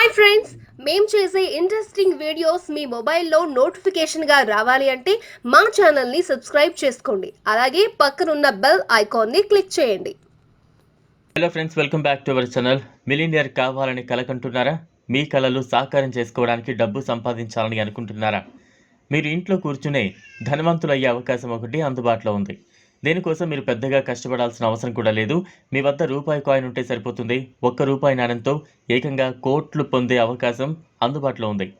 Hi friends మేము చేసే interesting videos మీ మొబైల్లో నోటిఫికేషన్గా రావాలి అంటే మా ఛానల్ని సబ్స్క్రైబ్ చేసుకోండి. అలాగే పక్కనున్న బెల్ ఐకాన్ని క్లిక్ చేయండి. Hello friends welcome back to our channel millionaire కావాలని కలకంటున్నారా మీ కళలు సాకారం చేసుకోవడానికి డబ్బు సంపాదించాలని అనుకుంటున్నారా? మీరు ఇంట్లో కూర్చునే ధనవంతులు అయ్యే అవకాశం ఒకటి అందుబాటులో ఉంది. దీనికోసం మీరు పెద్దగా కష్టపడాల్సిన అవసరం కూడా లేదు. మీ వద్ద రూపాయి కాయిన్ ఉంటే సరిపోతుంది. ఒక్క రూపాయి నాణ్యంతో ఏకంగా కోట్లు పొందే అవకాశం అందుబాటులో ఉంది.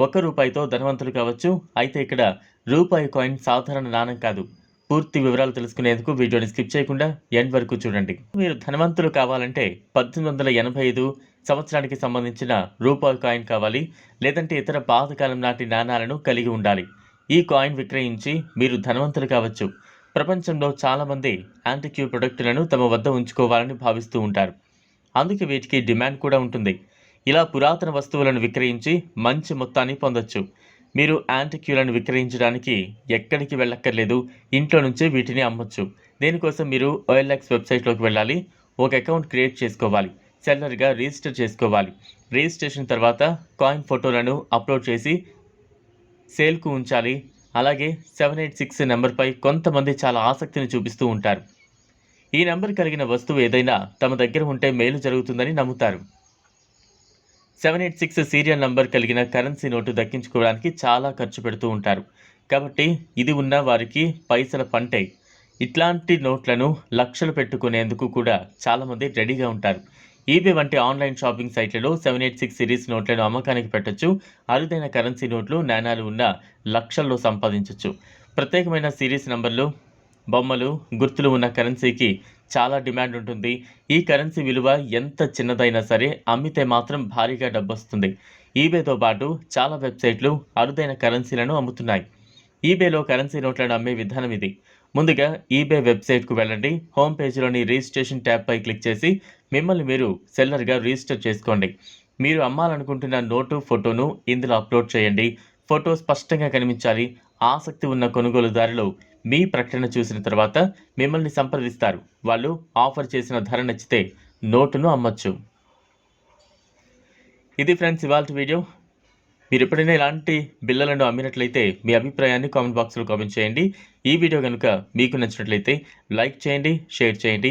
ఒక్క రూపాయితో ధనవంతులు కావచ్చు. అయితే ఇక్కడ రూపాయి కాయిన్ సాధారణ నాణం కాదు. పూర్తి వివరాలు తెలుసుకునేందుకు వీడియోని స్కిప్ చేయకుండా ఎండ్ వరకు చూడండి. మీరు ధనవంతులు కావాలంటే పద్దెనిమిది వందల ఎనభై ఐదు సంవత్సరానికి సంబంధించిన రూపాయి కాయిన్ కావాలి. లేదంటే ఇతర పాతకాలం నాటి నాణాలను కలిగి ఉండాలి. ఈ కాయిన్ విక్రయించి మీరు ధనవంతులు కావచ్చు. ప్రపంచంలో చాలామంది యాంటిక్యూ ప్రొడక్టులను తమ వద్ద ఉంచుకోవాలని భావిస్తూ ఉంటారు. అందుకే వీటికి డిమాండ్ కూడా ఉంటుంది. ఇలా పురాతన వస్తువులను విక్రయించి మంచి మొత్తాన్ని పొందొచ్చు. మీరు యాంటిక్యూలను విక్రయించడానికి ఎక్కడికి వెళ్ళక్కర్లేదు ఇంట్లో నుంచే వీటిని అమ్మొచ్చు. దీనికోసం మీరు ఓఎల్ఎక్స్ వెబ్సైట్లోకి వెళ్ళాలి ఒక అకౌంట్ క్రియేట్ చేసుకోవాలి సెల్లర్గా రిజిస్టర్ చేసుకోవాలి. రిజిస్ట్రేషన్ తర్వాత కాయిన్ ఫోటోలను అప్లోడ్ చేసి సేల్కు ఉంచాలి. అలాగే సెవెన్ ఎయిట్ సిక్స్ నెంబర్పై కొంతమంది చాలా ఆసక్తిని చూపిస్తూ ఉంటారు. ఈ నెంబర్ కలిగిన వస్తువు ఏదైనా తమ దగ్గర ఉంటే మేలు జరుగుతుందని నమ్ముతారు. Seven eight six serial number కలిగిన కరెన్సీ నోటు దక్కించుకోవడానికి చాలా ఖర్చు పెడుతూ ఉంటారు. కాబట్టి ఇది ఉన్న వారికి పైసల పంటే. ఇట్లాంటి నోట్లను లక్షలు పెట్టుకునేందుకు కూడా చాలామంది రెడీగా ఉంటారు. ఈబే వంటి ఆన్లైన్ షాపింగ్ సైట్లలో సెవెన్ ఎయిట్ సిక్స్ సిరీస్ నోట్లను అమ్మకానికి పెట్టొచ్చు. అరుదైన కరెన్సీ నోట్లు నాణాలు ఉన్న లక్షల్లో సంపాదించవచ్చు ప్రత్యేకమైన సిరీస్ నంబర్లు బొమ్మలు గుర్తులు ఉన్న కరెన్సీకి చాలా డిమాండ్ ఉంటుంది. ఈ కరెన్సీ విలువ ఎంత చిన్నదైనా సరే అమ్మితే మాత్రం భారీగా డబ్బొస్తుంది. ఈబేతో పాటు చాలా వెబ్సైట్లు అరుదైన కరెన్సీలను అమ్ముతున్నాయి. ఈబేలో కరెన్సీ నోట్లను అమ్మే విధానం ఇది. ముందుగా ఈబే వెబ్సైట్కు వెళ్ళండి. హోమ్ పేజీలోని రిజిస్ట్రేషన్ ట్యాబ్పై క్లిక్ చేసి మిమ్మల్ని మీరు సెల్లర్గా రిజిస్టర్ చేసుకోండి. మీరు అమ్మాలనుకుంటున్న నోటు ఫోటోను ఇందులో అప్లోడ్ చేయండి. ఫోటో స్పష్టంగా కనిపించాలి. ఆసక్తి ఉన్న కొనుగోలుదారులు మీ ప్రకటన చూసిన తర్వాత మిమ్మల్ని సంప్రదిస్తారు. వాళ్ళు ఆఫర్ చేసిన ధర నచ్చితే నోటును అమ్మచ్చు. ఇది ఫ్రెండ్స్ ఇవాళ వీడియో. మీరు ఎప్పుడైనా ఇలాంటి బిల్లలను అమ్మినట్లయితే మీ అభిప్రాయాన్ని కామెంట్ బాక్స్లో కామెంట్ చేయండి. ఈ వీడియో కనుక మీకు నచ్చినట్లయితే లైక్ చేయండి షేర్ చేయండి.